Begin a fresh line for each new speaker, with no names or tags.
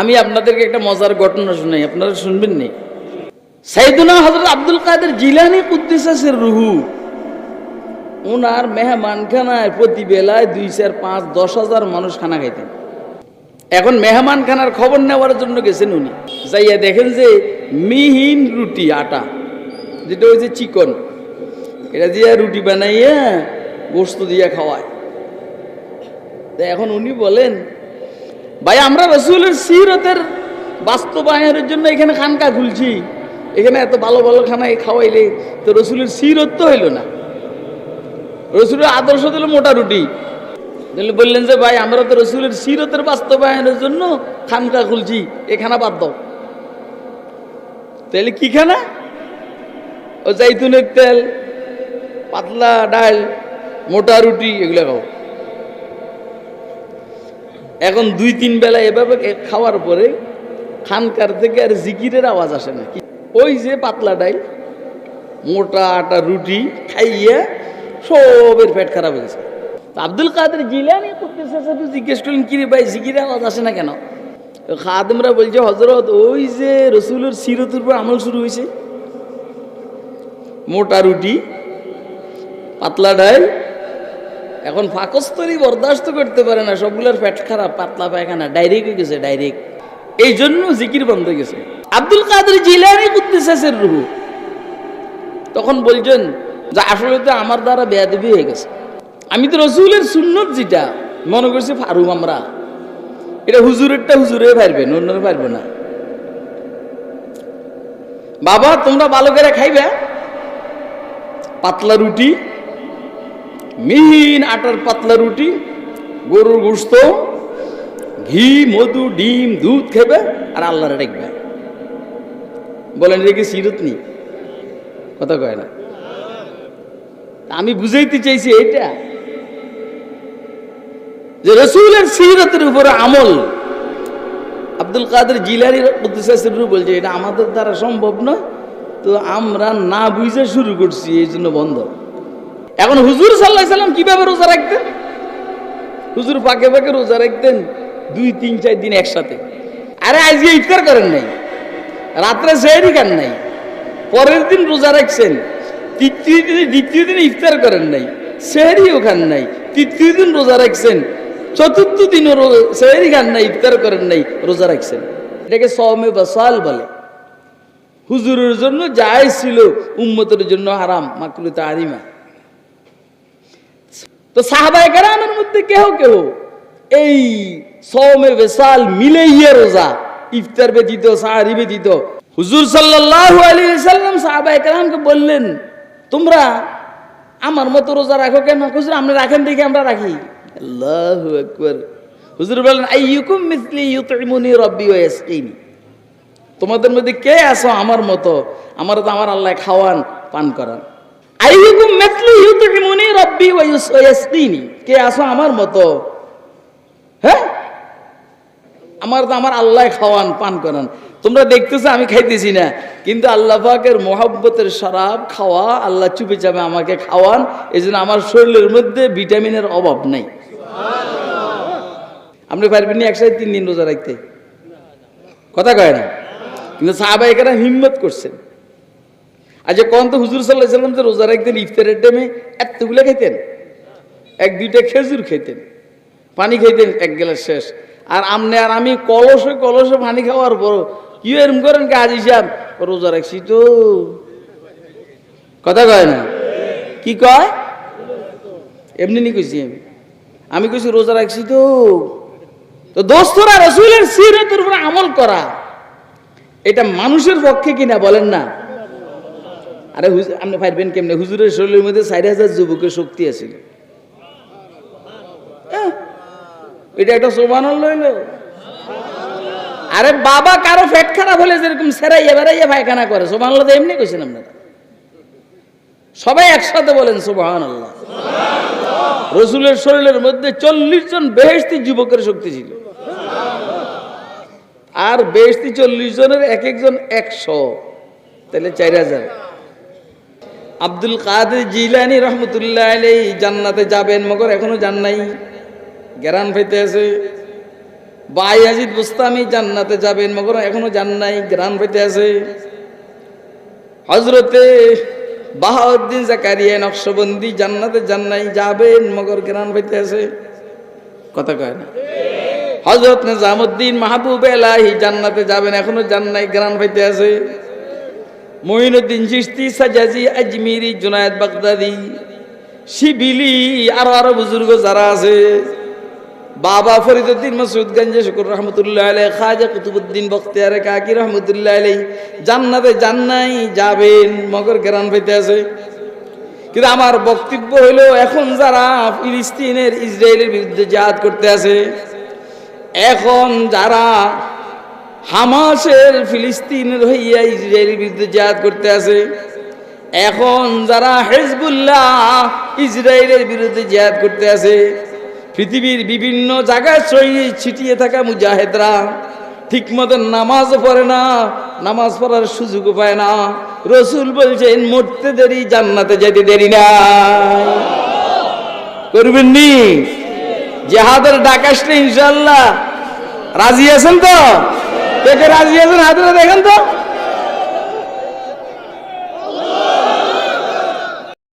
আমি আপনাদেরকে একটা মজার ঘটনা শুনাই, আপনারা শুনবেন নি? সাইদুনা হজরত আব্দুল কাদের জিলানি কুদ্দিসাসের রুহু। ওনার মেহমানখানায় প্রতি বেলায় দুই, চার, পাঁচ, দশ হাজার মানুষ খানা খাইতেন। এখন মেহমানখানার খবর নেওয়ার জন্য গেছেন উনি। যাইয়া দেখেন যে মিহিন রুটি, আটা, যেটা হয়েছে চিকন, এটা দিয়ে রুটি বানাইয়া গোস্ত দিয়ে খাওয়ায়। তা এখন উনি বলেন ভাই, আমরা রসুলের সিরতের বাস্তবায়নের জন্য এখানে খানকা খুলছি। এখানে এত ভালো ভালো খানা খাওয়াইলে তো রসুলের সিরত তো হইল না। রসুলের আদর্শ দিল মোটা রুটি। বললেন যে, ভাই, আমরা তো রসুলের সিরতের বাস্তবায়নের জন্য খানকা খুলছি। এ খানা বাদ দাও। তাহলে কি খানা? ও জাইতুনের তেল, পাতলা ডাল, মোটা রুটি, এগুলো খাও। এখন দুই, তিন বেলা এভাবে খাওয়ার পরে খানকার থেকে আর জিকিরের আওয়াজ আসে না। ওই যে পাতলা ডাই মোটা আটা রুটি খাইয়ে সবের পেট খারাপ হয়েছে আব্দুল কাদের জিলানি করতে তো জিজ্ঞেস করলেন কিরে ভাই, জিকিরের আওয়াজ আসে না কেন? খাদমরা বলছে হজরত ওই যে রসুলের সিরতের উপর আমল শুরু হয়েছে। মোটা রুটি, পাতলা ডাল এখন ফাকস্তরি বরদাস্ত করতে পারে না, সবগুলোর পেট খারাপ, পাতলা পায়খানা ডাইরেক্ট হয়ে গেছে ডাইরেক্ট এই জন্য জিকির বন্ধ হয়ে গেছে। আব্দুল কাদের জিলানি কুদ্দিসের রুহু। তখন বলছেন, যে আসলে তো আমার দ্বারা বেয়াদবি হয়ে গেছে। আমি তো রসুলের সুন্নত যেটা, মনে করছি ফারুম আমরা। এটা হুজুরেরটা হুজুরে পারবে অন্যরা পারবে না। বাবা, তোমরা ভালো করে খাইবে? পাতলা রুটি মিহিন আটার পাতলা রুটি, গরুর গোস্ত ঘি, মধু, ডিম, দুধ খেবে আর আল্লাহরে দেখবে বলেন কি সিরত নি? কথা কয় না। আমি বুঝাইতে চাইছি এইটা, যে রসুলের সিরতের উপরে আমল, আব্দুল কাদের জিলানি কুদ্দুসাসিরু বলছে এটা আমাদের দ্বারা সম্ভব না তো আমরা না বুঝে শুরু করছি, এই জন্য বন্ধ। এখন হুজুর সাল্লাহ সাল্লাম কীভাবে রোজা রাখতেন? হুজুর পাকে পাকে রোজা রাখতেন দুই, তিন, চার দিন একসাথে। আরে আজকে ইফতার করেন নাই। রাত্রে সেহরি খান নাই। পরের দিন রোজা রাখছেন। তৃতীয় দিনে, দ্বিতীয় দিনে ইফতার করেন নাই। সেহরিও খান নাই। তৃতীয় দিন রোজা রাখছেন। চতুর্থ দিনও সেহরি খান নাই, ইফতার করেন নাই, রোজা রাখছেন। এটাকে সমে বসাল বলে। হুজুরের জন্য যাই ছিল, উম্মতের জন্য হারাম মাকরু তারিমা তো সাহাবায়ে কেরামের মধ্যে কেহ কেহ? এই সৌমে বেসাল মিলেইয়ে রোজা, ইফতার ব্যতীত, সাহারি ব্যতীত। হুজুর সাল্লাল্লাহু আলাইহি সাল্লাম সাহাবায়ে কেরামকে বললেন, তোমরা আমার মতো রোজা রাখো কেন? হুজুর আপনি রাখেন দেখে, আমরা রাখি। আল্লাহু আকবার। হুজুর বললেন আই ইউকুম মিসলি ইউতইমুনি রাব্বি ওয়া ইয়াসকিনি। তোমাদের মধ্যে কে আসো আমার মতো? আমার তো আমার আল্লাহ খাওয়ান, পান করান। আইয়ুকুম মিসলি ইউতইমুনি রাব্বি কে আছো আমার মতো? হ্যাঁ? আমার তো আমার আল্লাহ খাওয়ান, পান করান। তোমরা দেখতেছো আমি খাইতেছি না। কিন্তু আল্লাহ পাকের মোহাব্বতের শরাব খাওয়া, আল্লাহ চুপে চাপে আমাকে খাওয়ান। এই আমার শরীরের মধ্যে ভিটামিনের অভাব নাই। আপনি পারবেন না একসাথে তিন দিন রোজা রাখতে। কথা কয় না? কিন্তু সাহাবাহিকেরা হিম্মত করছেন। আচ্ছা কোন তো হুজুর সাল্লাহ সাল্লাম তো রোজা রাখতেন, ইফতারের টাইমে এতগুলো খাইতেন। এক, দুইটা খেজুর খাইতেন। পানি খাইতেন, এক গ্লাস শেষ। আর আমনে আর আমি কলসে কলসে পানি খাওয়ার পর কি এরম করেন কাজ হিসাব রোজা রাখছি তো। কথা কয় না? কি কয়? এমনি নি কইছি আমি। আমি কইছি রোজা রাখছি তো। তো দোস্তরা রসুলের সিরতের উপর আমল করা। এটা মানুষের পক্ষে কিনা বলেন না। আরে আপনি পারবেন কেমনে? হুজুরের শরীরের মধ্যে চার হাজার যুবকের শক্তি আছে এটা একটা সোবান লইল আরে বাবা, কারও পেট খারাপ হলে যেরকম সেরাইয়া বেড়াইয়া পায়খানা করে সোবান আল্লাহ এমনি কইছেন আপনারা। সবাই একসাথে বলেন সোবাহান আল্লাহ রসুলের শরীরের মধ্যে চল্লিশ জন বেহেস্তি যুবকের শক্তি ছিল। আর বেহেস্তি চল্লিশ জনের এক একজন একশো, তাহলে চার হাজার। আব্দুল কাদের জিলানি রহমতুল্লাহ আলাই জান্নাতে যাবেন, মগর এখনও যান নাই। জ্ঞান পাইতে আছে। বাই আজিদ বুস্তামি জান্নাতে যাবেন, মগর এখনও যান নাই গ্রাম পেতে আছে। হজরতে বাহাউদ্দিন জাকারিয়া নকশবন্দি জান্নাতে যান নাই, যাবেন, মগর গ্রাম পেতে আছে। কথা কয় না? হজরত নিজামুদ্দিন মাহবুব এলাহি জান্নাতে যাবেন, এখনও যান নাই গ্রাম পাইতে আছে। মঈনুদ্দিন চিস্তি সাজাজি, আজমিরি, জুনায়দ বাগদাদি, শিবিলি, আরও আরও বুজুর্গ যারা আছে। বাবা ফরিদুদ্দিন মাসুদ গঞ্জে, শুকুর রহমতুল্লাহ আলাই খাজা কুতুবুদ্দিন বখতিয়ারে কাকি রহমতুল্লাহ আলাই জান্নাতে জান্নাই যাবেন, মগর গ্রাম পাইতে আছে। কিন্তু আমার বক্তব্য হলো এখন যারা ফিলিস্তিনের, ইসরায়েলের বিরুদ্ধে জাহাদ করতে আছে, এখন যারা হামাসের ফিলিস্তিনের হইয়া ইসরায়েলের বিরুদ্ধে জাহাদ করতে আছে। এখন যারা হেজবুল্লাহ ইসরায়েলের বিরুদ্ধে জিহাদ করতে আছে, পৃথিবীর বিভিন্ন জায়গায় ছড়িয়ে ছিটিয়ে থাকা মুজাহেদরা ঠিক মতো নামাজ পড়ে না, নামাজ পড়ার সুযোগ পায় না। রসুল বলছেন, মরতে দেরি, জান্নাতে যেতে দেরি না। করবেন নি? জেহাদের ডাক আসলে ইনশাল্লাহ রাজি আছেন তো? কে কে রাজি আছেন হাতে দেখেন তো।